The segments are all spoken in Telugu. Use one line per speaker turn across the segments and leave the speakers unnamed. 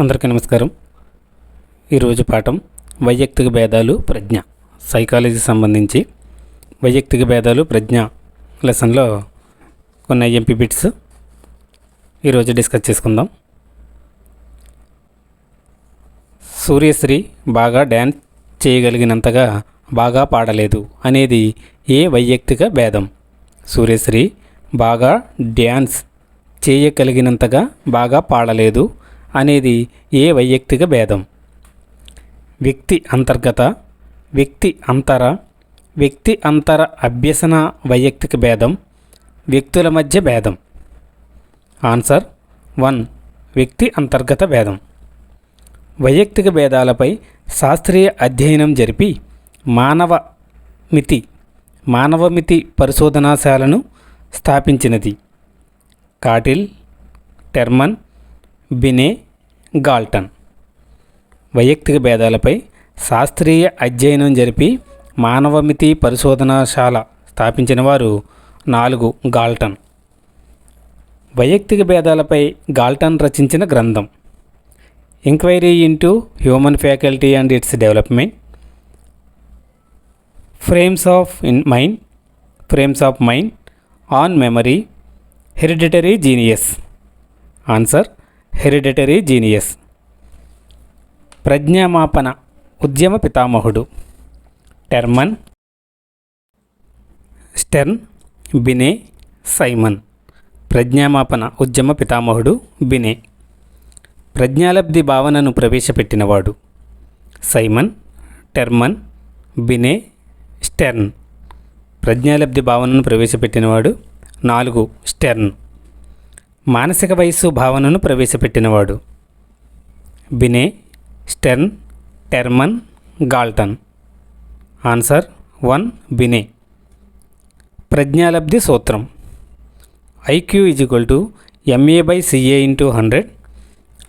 అందరికీ నమస్కారం. ఈరోజు పాఠం వైయక్తిక భేదాలు ప్రజ్ఞ. సైకాలజీ సంబంధించి వైయక్తిక భేదాలు ప్రజ్ఞ లెసన్లో కొన్ని ఐఎంపి బిట్స్ ఈరోజు డిస్కస్ చేసుకుందాం. సూర్యశ్రీ బాగా డ్యాన్స్ చేయగలిగినంతగా బాగా పాడలేదు అనేది ఏ వైయక్తిక భేదం? సూర్యశ్రీ బాగా డ్యాన్స్ చేయగలిగినంతగా బాగా పాడలేదు అనేది ఏ వైయక్తిక భేదం? వ్యక్తి అంతర్గత వ్యక్తి అంతర వ్యక్తి అంతర అభ్యసన వైయక్తిక భేదం వ్యక్తుల మధ్య భేదం. ఆన్సర్ వన్ వ్యక్తి అంతర్గత భేదం. వైయక్తిక భేదాలపై శాస్త్రీయ అధ్యయనం జరిపి మానవ మితి మానవమితి పరిశోధనాశాలను స్థాపించినది. Cattell Terman Binet Galton. వైయక్తిక భేదాలపై శాస్త్రీయ అధ్యయనం జరిపి మానవమితి పరిశోధనశాల స్థాపించిన వారు నాలుగు గాల్టన్. వైయక్తిక భేదాలపై గాల్టన్ రచించిన గ్రంథం. Enquiry into human faculty and its development. Frames of in mind frames of mind on memory hereditary genius. Answer hereditary genius. ప్రజ్ఞామాపన ఉద్యమ పితామహుడు. టెర్మన్. స్టెర్న్. బినే. సైమన్. ప్రజ్ఞామాపన ఉద్యమ పితామహుడు బినే. ప్రజ్ఞాలబ్ధి భావనను ప్రవేశపెట్టినవాడు. సైమన్. టెర్మన్. బినే. స్టెర్న్. ప్రజ్ఞాలబ్ధి భావనను ప్రవేశపెట్టినవాడు నాలుగు స్టెర్న్. మానసిక వయస్సు భావనను ప్రవేశపెట్టినవాడు. Binet Stern Terman Galton. Answer one Binet. ప్రజ్ఞాలబ్ధి సూత్రం. IQ is equal to MA by CA into hundred.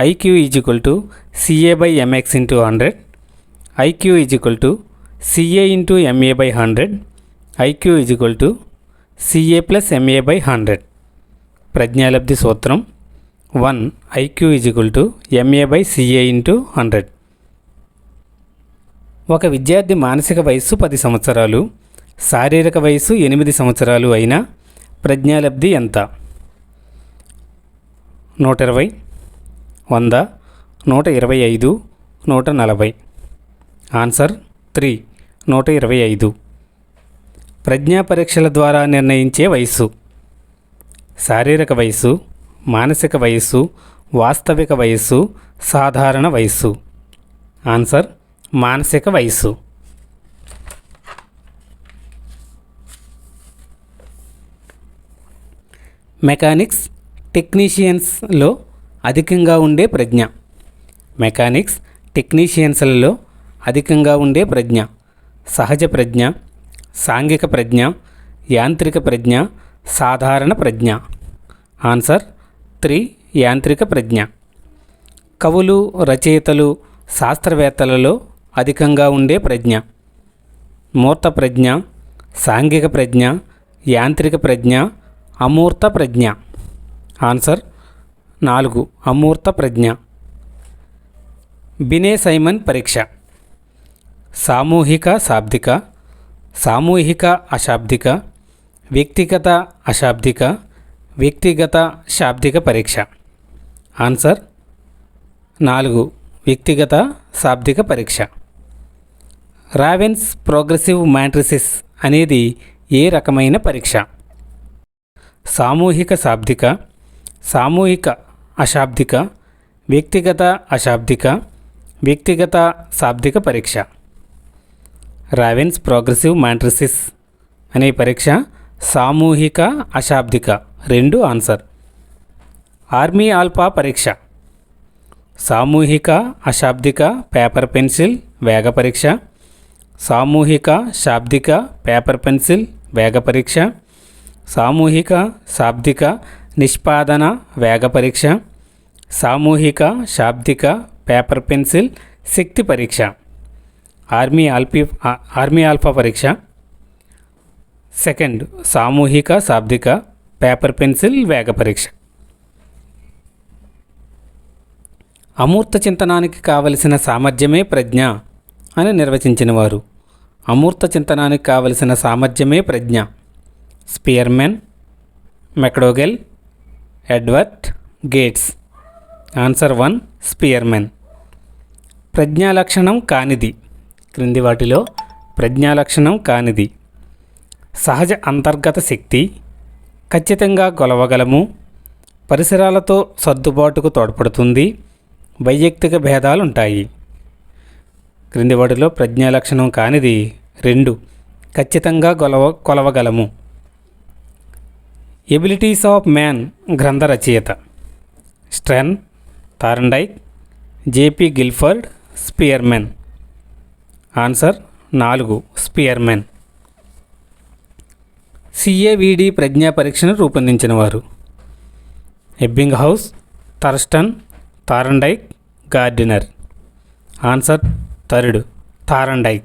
IQ is equal to CA by MX into hundred. IQ is equal to CA into MA by hundred. IQ is equal to CA plus MA by hundred. ప్రజ్ఞాలబ్ధి సూత్రం one IQ is equal to MA by CA into hundred. ఒక విద్యార్థి మానసిక వయస్సు పది సంవత్సరాలు శారీరక వయస్సు ఎనిమిది సంవత్సరాలు అయినా ప్రజ్ఞాలబ్ధి ఎంత? నూట ఇరవై వంద నూట ఇరవై ఐదు నూట నలభై ఆన్సర్ త్రీ నూట ఇరవై ఐదు. ప్రజ్ఞా పరీక్షల ద్వారా నిర్ణయించే వయస్సు. శారీరక వయస్సు మానసిక వయస్సు వాస్తవిక వయస్సు సాధారణ వయస్సు. ఆన్సర్ మానసిక వయస్సు. మెకానిక్స్ టెక్నీషియన్స్లో అధికంగా ఉండే ప్రజ్ఞ. మెకానిక్స్ టెక్నీషియన్స్లలో అధికంగా ఉండే ప్రజ్ఞ. సహజ ప్రజ్ఞ సాంఘిక ప్రజ్ఞ యాంత్రిక ప్రజ్ఞ సాధారణ ప్రజ్ఞ. ఆన్సర్ త్రీ యాంత్రిక ప్రజ్ఞ. కవులు రచయితలు శాస్త్రవేత్తలలో అధికంగా ఉండే ప్రజ్ఞ. మూర్త ప్రజ్ఞ సాంఘిక ప్రజ్ఞ యాంత్రిక ప్రజ్ఞ అమూర్త ప్రజ్ఞ. ఆన్సర్ నాలుగు అమూర్త ప్రజ్ఞ. బినే సైమన్ పరీక్ష. సామూహిక శాబ్దిక సామూహిక అశాబ్దిక వ్యక్తిగత అశాబ్దిక వ్యక్తిగత శాబ్దిక పరీక్ష. ఆన్సర్ నాలుగు వ్యక్తిగత శాబ్దిక పరీక్ష. రావెన్స్ ప్రోగ్రెసివ్ మ్యాట్రిసిస్ అనేది ఏ రకమైన పరీక్ష? సామూహిక శాబ్దిక సామూహిక అశాబ్దిక వ్యక్తిగత అశాబ్దిక వ్యక్తిగత శాబ్దిక పరీక్ష. రావెన్స్ ప్రోగ్రెసివ్ మ్యాట్రిసిస్ అనే పరీక్ష సామూహిక అశాబ్దిక. రెండు ఆన్సర్. ఆర్మీ ఆల్పా పరీక్ష. సామూహిక అశాబ్దిక పేపర్ పెన్సిల్ వేగ పరీక్ష. సామూహిక శాబ్దిక పేపర్ పెన్సిల్ వేగ పరీక్ష. సామూహిక శాబ్దిక నిష్పాదన వేగ పరీక్ష. సామూహిక శాబ్దిక పేపర్ పెన్సిల్ శక్తి పరీక్ష. ఆర్మీ ఆల్పీ ఆర్మీ ఆల్ఫా పరీక్ష. సెకండ్ సామూహిక శాబ్దిక పేపర్ పెన్సిల్ వేగ పరీక్ష. అమూర్త చింతనానికి కావలసిన సామర్థ్యమే ప్రజ్ఞ అని నిర్వచించినవారు. అమూర్త చింతనానికి కావలసిన సామర్థ్యమే ప్రజ్ఞ. Spearman McDougall Edward Gates. Answer one Spearman. ప్రజ్ఞాలక్షణం కానిది. క్రింది వాటిలో ప్రజ్ఞాలక్షణం కానిది. సహజ అంతర్గత శక్తి ఖచ్చితంగా కొలవగలము. పరిసరాలతో సర్దుబాటుకు తోడ్పడుతుంది. వైయక్తిక భేదాలుంటాయి. క్రింది వాటిలో ప్రజ్ఞాలక్షణం కానిది రెండు. ఖచ్చితంగా కొలవ కొలవగలము. ఎబిలిటీస్ ఆఫ్ మ్యాన్ గ్రంథ రచయిత. Stern Thorndike JP Guilford Spearman answer నాలుగు. స్పియర్మెన్ సిఏవిడి ప్రజ్ఞా పరీక్షను రూపొందించిన వారు. Ebbinghaus Thurstone Thorndike Gardner. Answer తరుడు Thorndike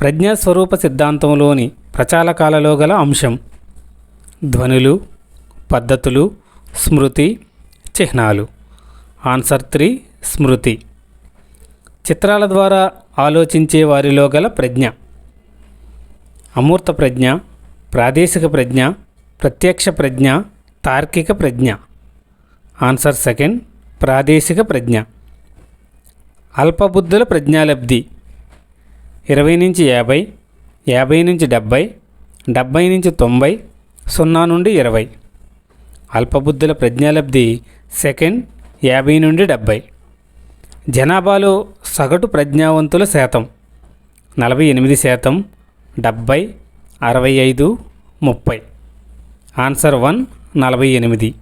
ప్రజ్ఞాస్వరూప సిద్ధాంతంలోని ప్రచాలకాలలో గల అంశం. ధ్వనులు పద్ధతులు స్మృతి చిహ్నాలు. ఆన్సర్ త్రీ స్మృతి. చిత్రాల ద్వారా ఆలోచించే వారిలో గల ప్రజ్ఞ. అమూర్త ప్రజ్ఞ. ప్రాదేశిక ప్రజ్ఞ ప్రత్యక్ష ప్రజ్ఞ తార్కిక ప్రజ్ఞ. ఆన్సర్ సెకండ్ ప్రాదేశిక ప్రజ్ఞ. అల్పబుద్ధుల ప్రజ్ఞాలబ్ధి. ఇరవై నుంచి యాభై యాభై నుంచి డెబ్భై డెబ్భై నుంచి తొంభై సున్నా నుండి ఇరవై. అల్పబుద్ధుల ప్రజ్ఞాలబ్ధి సెకండ్ యాభై నుండి డెబ్భై జనాభాలో సగటు ప్రజ్ఞావంతుల శాతం. నలభై ఎనిమిది శాతం డెబ్భై అరవై ఐదు ముప్పై. ఆన్సర్ వన్ నలభై ఎనిమిది.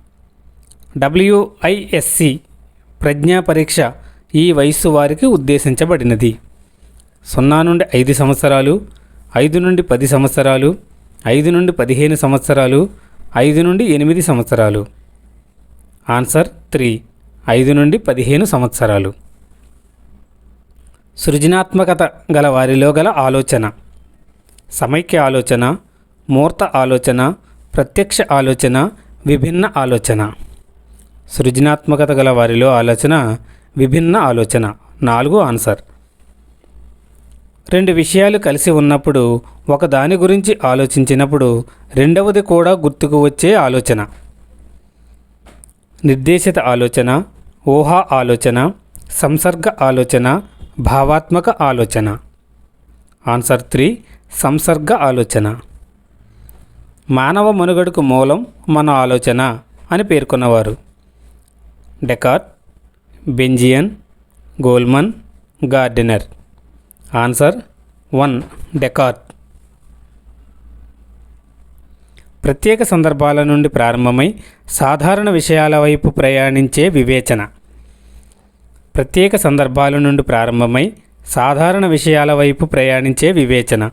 డబ్ల్యూఐఎస్సి ప్రజ్ఞా పరీక్ష ఈ వయస్సు వారికి ఉద్దేశించబడినది. సున్నా నుండి ఐదు సంవత్సరాలు ఐదు నుండి పది సంవత్సరాలు ఐదు నుండి పదిహేను సంవత్సరాలు ఐదు నుండి ఎనిమిది సంవత్సరాలు. ఆన్సర్ త్రీ ఐదు నుండి పదిహేను సంవత్సరాలు. సృజనాత్మకత గల వారిలో గల ఆలోచన. సమైక్య ఆలోచన మూర్త ఆలోచన ప్రత్యక్ష ఆలోచన విభిన్న ఆలోచన. సృజనాత్మకత గల వారిలో ఆలోచన విభిన్న ఆలోచన. నాలుగు ఆన్సర్. రెండు విషయాలు కలిసి ఉన్నప్పుడు ఒక దాని గురించి ఆలోచించినప్పుడు రెండవది కూడా గుర్తుకు వచ్చే ఆలోచన. నిర్దేశిత ఆలోచన ఊహా ఆలోచన సంసర్గ ఆలోచన భావాత్మక ఆలోచన. Answer three. సంసర్గ ఆలోచన. మానవ మనుగడకు మూలం మన ఆలోచన అని పేర్కొన్నవారు. Descartes బెంజియన్ Goleman Gardner. Answer one Descartes. ప్రత్యేక సందర్భాల నుండి ప్రారంభమై సాధారణ విషయాల వైపు ప్రయాణించే వివేచన. ప్రత్యేక సందర్భాల నుండి ప్రారంభమై సాధారణ విషయాల వైపు ప్రయాణించే వివేచన.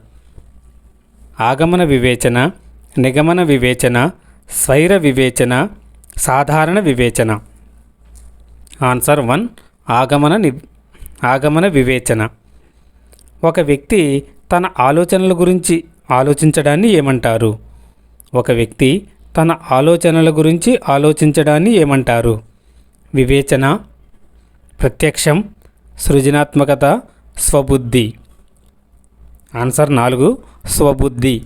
ఆగమన వివేచన నిగమన వివేచన స్వైర వివేచన సాధారణ వివేచన. ఆన్సర్ వన్ ఆగమన ని ఆగమన వివేచన. ఒక వ్యక్తి తన ఆలోచనల గురించి ఆలోచించడాన్ని ఏమంటారు? ఒక వ్యక్తి తన ఆలోచనల గురించి ఆలోచించడాన్ని ఏమంటారు? వివేచన ప్రత్యక్షం సృజనాత్మకత స్వబుద్ధి. ఆన్సర్ నాలుగు స్వబుద్ధి.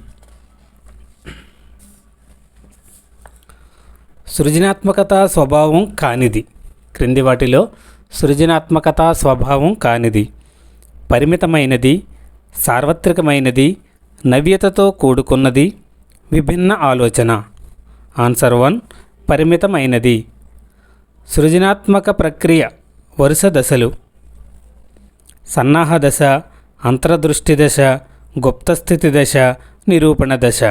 సృజనాత్మకత స్వభావం కానిది. క్రింది వాటిలో సృజనాత్మకత స్వభావం కానిది. పరిమితమైనది సార్వత్రికమైనది నవ్యతతో కూడుకున్నది విభిన్న ఆలోచన. ఆన్సర్ వన్ పరిమితమైనది. సృజనాత్మక ప్రక్రియ వరుస దశలు. సన్నాహ దశ అంతర్దృష్టి దశ గుప్తస్థితి దశ నిరూపణ దశ.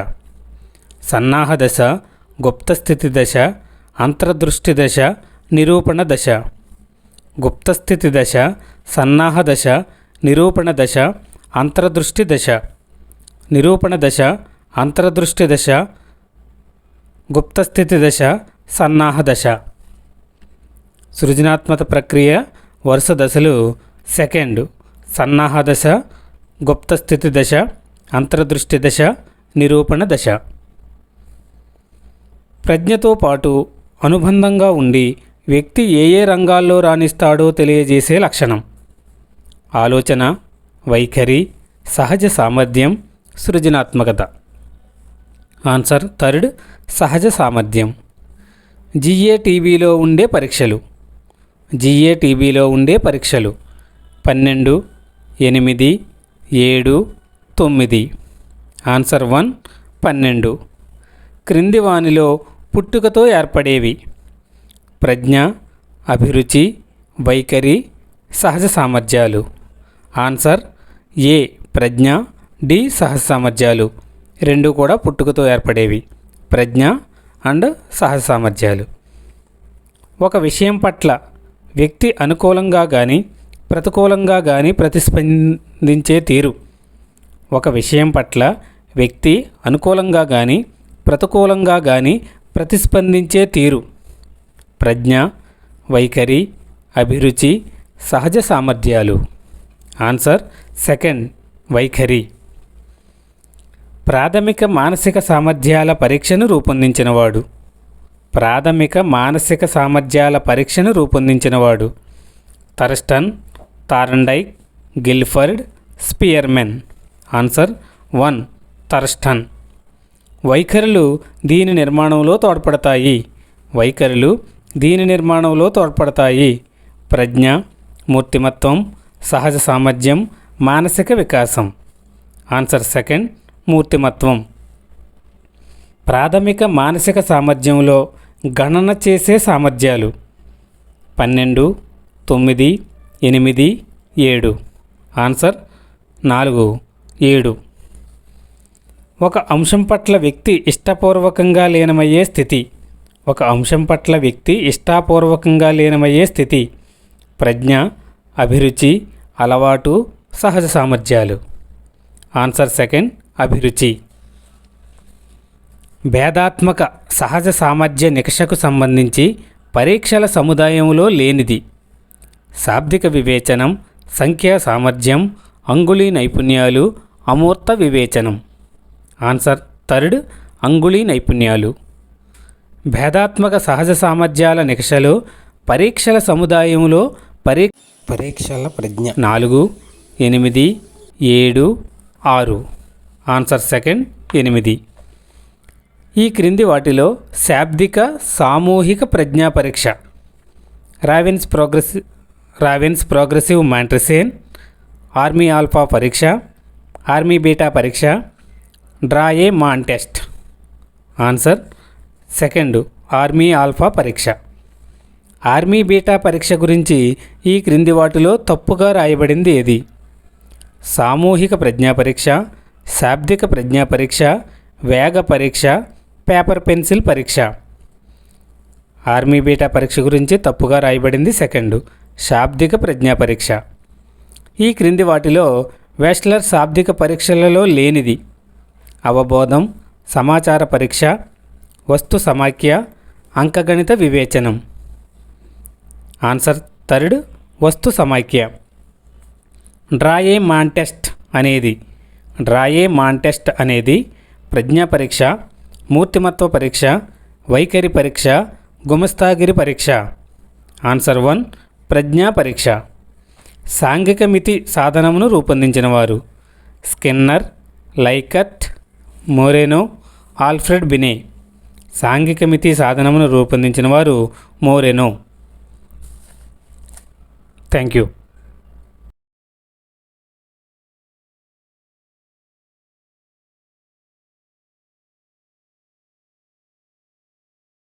సన్నాహ దశ గుప్తస్థితి దశ అంతర్దృష్టి దశ నిరూపణ దశ. గుప్తస్థితి దశ సన్నాహ దశ నిరూపణ దశ అంతర్దృష్టి దశ. నిరూపణ దశ అంతర్దృష్టి దశ గుప్తస్థితి దశ సన్నాహ దశ. సృజనాత్మక ప్రక్రియ వరుస దశలు సెకండ్. సన్నాహ దశ గుప్తస్థితి దశ అంతర్దృష్టి దశ నిరూపణ దశ. ప్రజ్ఞతో పాటు అనుబంధంగా ఉండి వ్యక్తి ఏ ఏ రంగాల్లో రాణిస్తాడో తెలియజేసే లక్షణం. ఆలోచన వైఖరి సహజ సామర్థ్యం సృజనాత్మకత. ఆన్సర్ థర్డ్ సహజ సామర్థ్యం. జిఏ టీవీలో ఉండే పరీక్షలు. జిఏ టీవీలో ఉండే పరీక్షలు. పన్నెండు ఎనిమిది ఏడు తొమ్మిది. ఆన్సర్ వన్ పన్నెండు. క్రింది వానిలో పుట్టుకతో ఏర్పడేవి. ప్రజ్ఞ అభిరుచి వైఖరి సహజ సామర్థ్యాలు. ఆన్సర్ ఏ ప్రజ్ఞ డి సహజ సామర్థ్యాలు. రెండు కూడా పుట్టుకతో ఏర్పడేవి. ప్రజ్ఞ అండ్ సహజ సామర్థ్యాలు. ఒక విషయం పట్ల వ్యక్తి అనుకూలంగా కానీ ప్రతికూలంగా కానీ ప్రతిస్పందించే తీరు. ఒక విషయం పట్ల వ్యక్తి అనుకూలంగా కానీ ప్రతికూలంగా కానీ ప్రతిస్పందించే తీరు. ప్రజ్ఞ వైఖరి అభిరుచి సహజ సామర్థ్యాలు. ఆన్సర్ సెకండ్ వైఖరి. ప్రాథమిక మానసిక సామర్థ్యాల పరీక్షను రూపొందించినవాడు. ప్రాథమిక మానసిక సామర్థ్యాల పరీక్షను రూపొందించినవాడు. Thurstone Thorndike Guilford Spearman. Answer one Thurstone వైఖరులు దీని నిర్మాణంలో తోడ్పడతాయి. వైఖరులు దీని నిర్మాణంలో తోడ్పడతాయి. ప్రజ్ఞ మూర్తిమత్వం సహజ సామర్థ్యం మానసిక వికాసం. ఆన్సర్ సెకండ్ మూర్తిమత్వం. ప్రాథమిక మానసిక సామర్థ్యంలో గణన చేసే సామర్థ్యాలు. పన్నెండు తొమ్మిది ఎనిమిది ఏడు. ఆన్సర్ నాలుగు ఏడు. ఒక అంశం పట్ల వ్యక్తి ఇష్టపూర్వకంగా లీనమయ్యే స్థితి. ఒక అంశం పట్ల వ్యక్తి ఇష్టాపూర్వకంగా లీనమయ్యే స్థితి. ప్రజ్ఞ అభిరుచి అలవాటు సహజ సామర్థ్యాలు. ఆన్సర్ సెకండ్ అభిరుచి. భేదాత్మక సహజ సామర్థ్య నికషకు సంబంధించి పరీక్షల సముదాయంలో లేనిది. శాబ్దిక వివేచనం సంఖ్యా సామర్థ్యం అంగుళీ నైపుణ్యాలు అమూర్త వివేచనం. ఆన్సర్ థర్డ్ అంగుళీ నైపుణ్యాలు. భేదాత్మక సహజ సామర్థ్యాల నికషలో పరీక్షల సముదాయంలో పరీ
పరీక్షల ప్రజ్ఞ.
నాలుగు ఎనిమిది ఏడు ఆరు. ఆన్సర్ సెకండ్ ఎనిమిది. ఈ క్రింది వాటిలో శాబ్దిక సామూహిక ప్రజ్ఞా పరీక్ష. Raven's progress Raven's progressive matrices army alpha పరీక్ష ఆర్మీ బీటా పరీక్ష draw a man test. Answer second army alpha పరీక్ష. ఆర్మీ బీటా పరీక్ష గురించి ఈ క్రింది వాటిలో తప్పుగా రాయబడింది ఏది? సామూహిక ప్రజ్ఞా పరీక్ష శాబ్దిక ప్రజ్ఞా పరీక్ష వేగ పరీక్ష పేపర్ పెన్సిల్ పరీక్ష. ఆర్మీ బీటా పరీక్ష గురించి తప్పుగా రాయబడింది సెకండ్. శాబ్దిక ప్రజ్ఞా పరీక్ష. ఈ క్రింది వాటిలో వెస్ట్లర్ శాబ్దిక పరీక్షలలో లేనిది. అవబోధం సమాచార పరీక్ష వస్తు సమాఖ్య అంకగణిత వివేచనం. ఆన్సర్ థర్డ్ వస్తు సమాఖ్య. డ్రాయే మాంటెస్ట్ అనేది డ్రాయే మాంటెస్ట్ అనేది ప్రజ్ఞా పరీక్ష మూర్తిమత్వ పరీక్ష వైఖరి పరీక్ష గుమస్తాగిరి పరీక్ష. ఆన్సర్ వన్ ప్రజ్ఞా పరీక్ష. సాంఘిక మితి సాధనమును రూపొందించినవారు. Skinner Likert Moreno Alfred Binet. సాంఘిక మితి సాధనమును రూపొందించిన వారు మోరెనో. Thank you